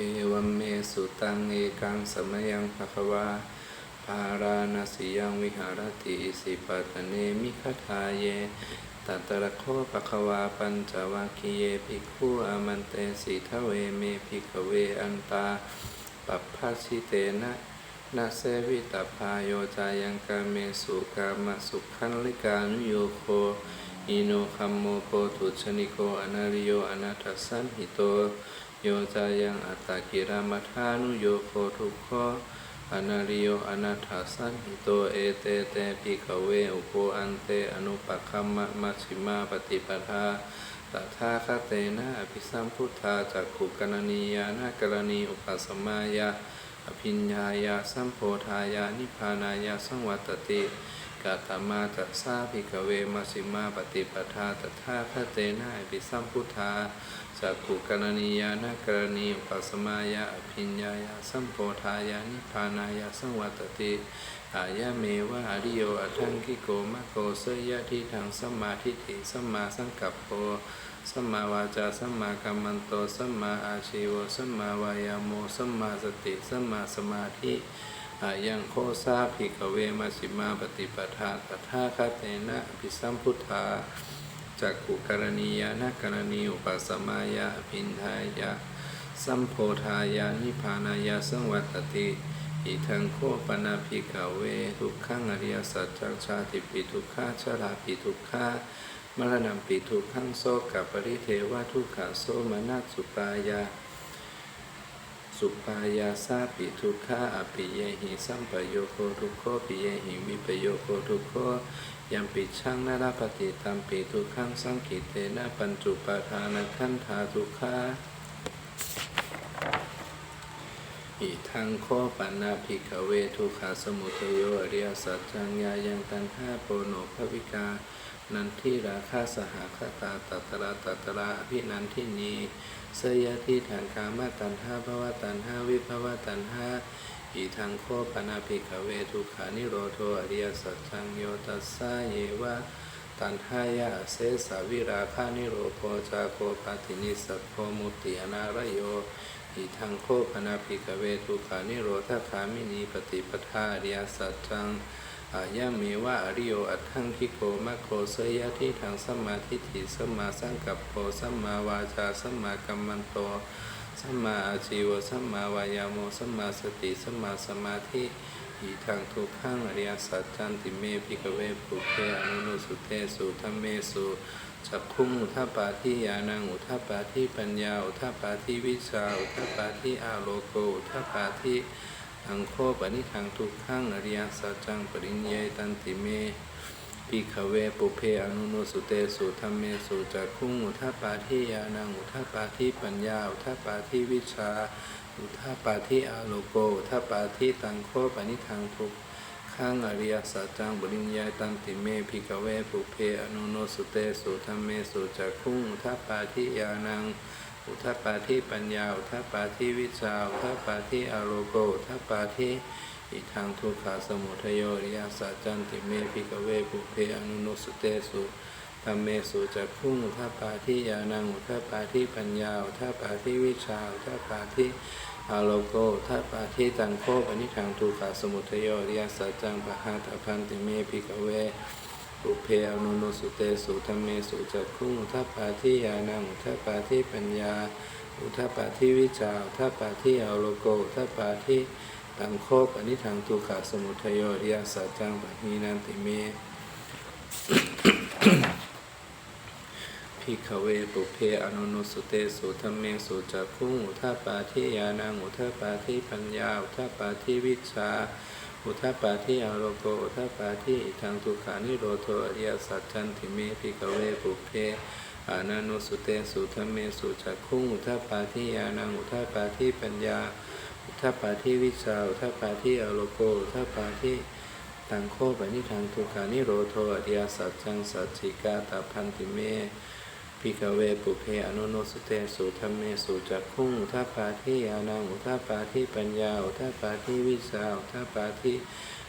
เอวัมเมสุตังเอกังสมยังภควาภาราณสียังวิหารติสิปัตเนมิคทาเยตัตระโคภควาปัญจวัคคีเยภิกขุอามันเตสิทเวเมภิกเวอันตาปัปภาชิเตนะนาเสวิตาพายโยจายังกาเมสุกามสุขันลิกานุโยโคอิโนคัมโมโปตุชนิโกอนาริโยอนาทัสสันหิโต โยจายังอัตตากิรามัทานุโยโคทุกขอนาริโยอนาทัสสันโตเอเตเตปิกเวอุโกอันเตอนุปัคัมมะมัชฌิมาปฏิปทาตถาคเตนะอภิสัมพุทธาจักขุกรณียานากรณีอุปสมายาอภิญญายาสัมโพธายานิพพานายาสังวัตติ กาตมาตัสสาภิกเวมัชฌิมาปฏิปทาตถาคเตนะอภิสัมพุทธาจักขุกรณียานากรณีอุปสมายาอภิญญายาสัมโพธายานิพานายาสังวัตติอายะเมวะอริโยอัทังคิโกมะโกเสยะทิทังสัมมาทิฏฐิสัมมาสังกัปโปสัมมาวาจาสัมมากัมมันโตสัมมาอาชีวสัมมาวายาโมสัมมาสติสัมมาสมาธิ อายังโคสาภิกเวมัชฌิมาปฏิปทาตถาคตเตนะภิสัมพุทธาจักขุกรณียานกรณีอุปสมายาอภินทายาสัมโพธายานิพานายาสังวัตติอิทังโคปนาภิกเว ทุกขังอริยสัจจังชาติปิทุกขาชราปิทุกขามรณะปิทุกขังโสกับปริเทวทุกขโสมนัสสุปายา สุปายาสาปิทุกขาอปิเยหิสัมปโยโคทุกโคปิเยหิวิปโยโคทุกโคยัมปิชังนาราปฏิตัมปิทุกขังสังกิเตนะปัญจุปาทานะขันธาทุกขาอิทังโคปันนาภิกเวทุขาสมุทโยอริยสัจจังยายังตันห้าโปโนภวิกา นันทิราคาสหคตาตัตระตัตระอภินันทินีเสยทิฐานกามตันห้าภวตันห้าวิภวตันห้าอิทังโคปนาภิกเวทุขานิโรโทอริยสัจจังโยตัสสะเยวะตันหายาเสสาวิราคานิโรโพจาโคปตินิสัพโพมุตติอนารโยอิทังโคปนาภิกเวทุขานิโรธคามินีปฏิปทาอริยสัจจัง อายะเมวะอริโยอัตถังคิโกมะโคเสยะทิทางสัมมาทิฏฐิสัมมาสังกัปโปสัมมาวาจาสัมมากัมมันโตสัมมาอาชีวสัมมาวายาโมสัมมาสติสัมมาสมาธิอิทังทุกขังอริยสัจจันติเมภิกเวปุเพอนุนุสุเตสุธัมเมสุจักขุงอุทปปาทิยานังอุทปปาทิปัญญาอุทปปาทิวิชาอุทปปาทิอาโลโกอุทปปาทิ ทังโคปนิทังทุกขังอริยสัจจังปริญเยตันติเมภิกขเวปุเพอนุโนสุเตสุธัมเมสุจักขุงอุทปปาทิยานังอุทปปาทิปัญญาอุทปปาทิวิชาอุทาปาทิอาโลโกอุทาปาทิตังโคปนิทังทุกข้างอริยสัจจังบริญญาตันติเมภิกขเวปุเพอนุโนสุเตสุธรรมเมสุจักขุงอุทาปาทิยานัง อุทาปาทิปัญญา อุทาปาทิวิชา อุทาปาทิอาโลโก อุทาปาทิอิทังทุกขาสมุทโยริยสัจจันติเมภิกเวปุเพอนุโนสุเตสุธรรมเมสุจักขุงอุทาปาทิยานังอุทาปาทิปัญญา อุทาปาทิวิชา อุทาปาทิอาโลโกทัปปาทิตังโคปนิทังทุกขาสมุทโยริยสัจจังปะหาตพันติเมภิกเว ปุเพอนุโนสุเตสุธรรมเมสุจักขุงทาปาทิยานังทาปาทิปัญญา อุทาปาทิวิชาอุทาปาทิอาโลโกทาปาทิตังโคปนิทังทุกขาสมุทโยอริยสัจจังปะหีนันติเมภิกขเวปุเพอนุนุสุเตสุธรรมเมสุจักขุงอุทาปาทิยานังอุทาปาทิปัญญา อุทาปาทิวิชา อุทาปาทิอาโลโกอุทาปาทิทังทุกขานิโรโทอริยสัจจันติเมภิกเวปุเพอานานุสุเตสุธรรมเมสุจักขุงอุทาปาทิยานังอุทาปาทิปัญญา อุทาปาทิวิชาอุทาปาทิอาโลโกอุทาปาทิตังโคปนิทังทุกขานิโรโทอริยสัจจังสัจจิกาตาพันติเม ภิกขเวปุเพอนุโนสุเตสุธรรมเมสุจักขุงอุทาปาทิยานังอุทาปาทิปัญญาอุทาปาทิวิชาอุทาปาทิ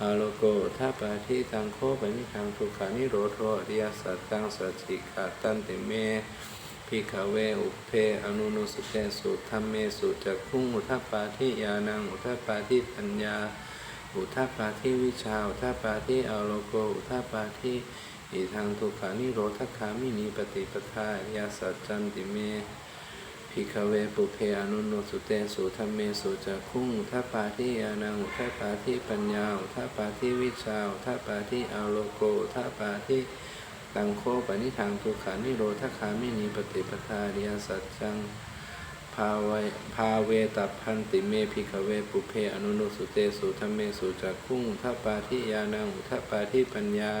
อาโลโกอุทาปาทิตังโคปนิทังทุกขานิโรโทอริยสัจจังสัจจิกาตันติเมพิกเวอุเพอนุนุสุเตสุธรรมเมสุจักขุงอุทปปาทิยานังอุทปปาทิปัญญาอุทปปาทิวิชาอุทปปาทิอโลโกอุทปปาทิ อิทังทุกขานิโรธคามินีปฏิปทาอริยสัจจันติเมพิกเวปุเพอนุโนสุเตสุธรรมเมสุจักขุงอุทปปาทิยานังอุทปปาทิปัญญาอุทปปาทิวิชาอุทปปาทิอโลโกอุทปปาทิตังโคปนิทังทุกขานิโรธคามินีปฏิปทาอริยสัจจังภาเวภาเวตัพันติเมพิกเวปุเพอนุโนสุเตสุธรรมเมสุจักขุงอุทปปาทิยานังอุทปปาทิปัญญา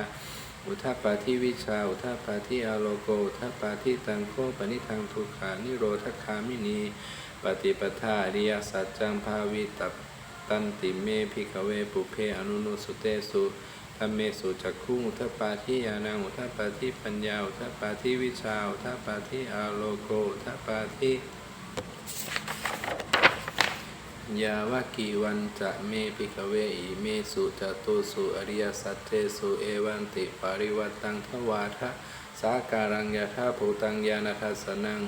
อุทปปาทิวิชา อุทปปาทิอาโลโก อุทปปาทิตังโคปนิทังทุกขานิโรธคามินี ปฏิปทาอริยสัจจังภาวิตัพตันติเมพิกเวปุเพอนุนุสุเตสุธรรมเมสุจักขุงอุทปปาทิยานังอุทปปาทิปัญญาอุทปปาทิวิชาอุทปปาทิอาโลโกอุทปปาทิ ยาวากีวันจะเมพิกเวอิเมสุจตุสุอริยสัจเทสุเอวันติปาริวัตังทวาทะสาการังยะธาภูตังยานาทัสสนัง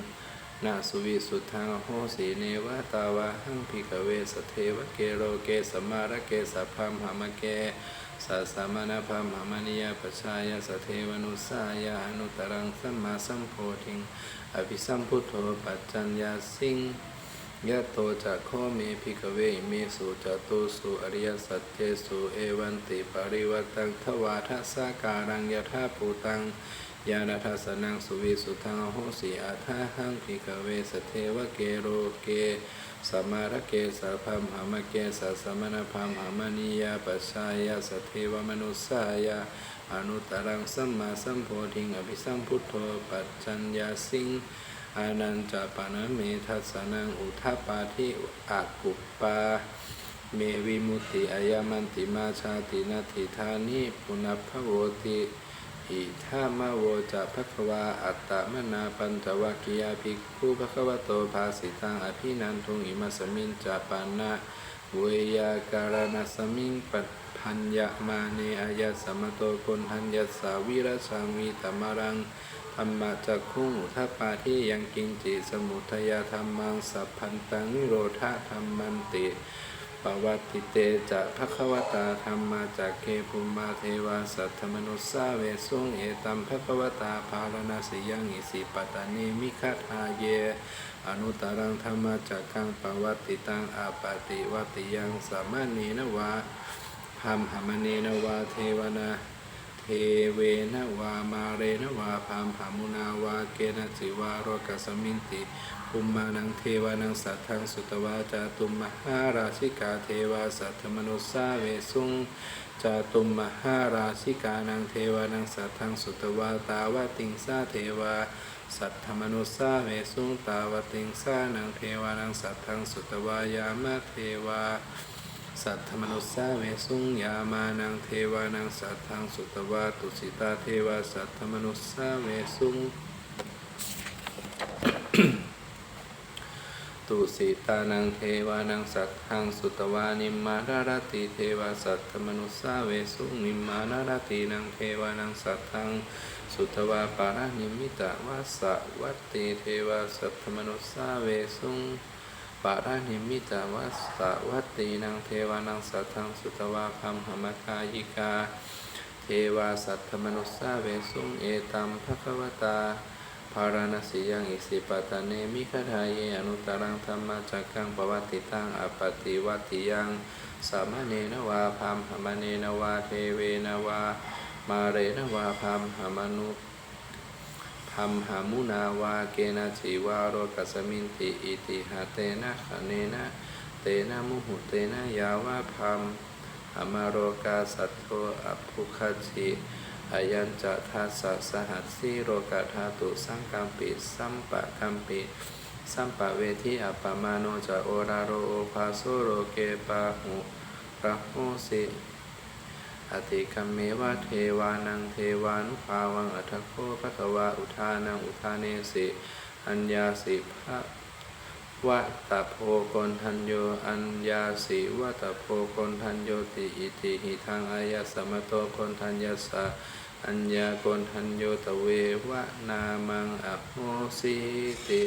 นาสุวิสุทธังโหสีเนวะตาวะหังพิกเวสเทวเกโรเกสมาระเกสัพพมหามะเกสัสสมณพมหามนิยปชายสเทวนุสายาอนุตรังสัมมาสัมโพธิงอภิสัมพุทโธปัจจัญญาสิง ยะโตจะโคเมพิกเวอิเมสุจตุสุอริยสัจเจสุเอวันติปริวัตังทวาทัสสาการังยะธาปูตังยานาทัสนังสุวิสุทังโหสีอาทาหังพิกเวสเทวะเกโรเกสมารเกสัพพมหามเกสัสมณพมหามนิยาปัชชายาสเทวมนุสสายาอนุตรังสัมมาสัมโพธิงอภิสัมพุทโธปัจจัญญาสิง อานันจปานะเมทัสนังอุทปาทิอากุปปา เมวิมุติอายมันติมาชาตินาทิธานิปุณพโวติอิธามะโวจะภควาอัตตมนาปัญจวัคคียาภิกขุภควโตภาสิตังอภินันทุงอิมัสมินจะปานะเวยาการณสมิงปัพัญญมาเนอายะสมโตคนทัญญสาวิรชังวีตมารัง ธรรมะจักขุงอุทปาที่ยังกินจิสมุทยาธรรมังสัพพันตังโรธาธรรมันติปวัตติเตจะภควตาธรรมาจากเคภูมาเทวาสัทธมนุสสาเวสุงเอตัมภควตาภารณสิยังอิสิปตานิมิคทาเย อนุตารังธรรมาจากขังปวัตติตังอาปาติวัติยังสามานีนวะพัมหามณีนวาเทวนา เทเวนวามาเรนวาพามหามุนาวาเกนะจิวารกสมินติภูมมานังเทวานังสัทธังสุตวาจาตุมมหาราชิกาเทวาสัทธมนุสาเวสุงจาตุมมหาราชิกานังเทวานังสัทธังสุตวาตาวติงสาเทวาสัทธมนุสาเวสุงตาวติงสานังเทวานังสัทธังสุตวายามะเทวา สัทธมนุสสาเวสุงยามานังเทวานังสัทธังสุตวาตุสิตาเทวาสัทธมนุสสาเวสุงตุสิตานังเทวานังสัทธังสุตวานิมมารารติเทวาสัทธมนุสสาเวสุงนิมมารารตินังเทวานังสัทธังสุตวาปารานิมิตาวาสวัตติเทวาสัทธมนุสสาเวสุง ปารานิมิตาวัสสวัตตีนังเทวานังสัทธังสุตวาคัมหมคายิกา เทวาสัทธมนุสสาเวสุงเอตัมภควตาภารณสิยังอิสิปตะเนมิคทายเยอนุตรังธรรมจักกังปวัตติตังอปติวัตติยังสามเณนวาพามหมเนนวาเทเวนวา มาเรนวาพามหมนุ พัมหามุนาวาเกนะจีวาโรกัสมินติอิติหาเตนะขเนนะเตนะมุหุเตนะยาวาพัมหามาโรกาสัตโตอภุคจิอายัญจะทัสะสหัสสีโรกาธาตุสังกัมปิสัมปะกัมปิสัมปะเวทีอัปปมาโนจะโอราโรโอภาโซโรเกปะหุระโหสิ อติคัมเมวะเทวานังเทวานุภาวังอัทโคภะคะวาอุทานังอุทาเนสิอัญญาสิภะวะตะโพกนทันโยอัญญาสิวะตะโพกนทันโยติอิติหิทังอายะสมโตกนทัญญสสะอัญญาโกนทันโยตเววะนามังอโหสิติ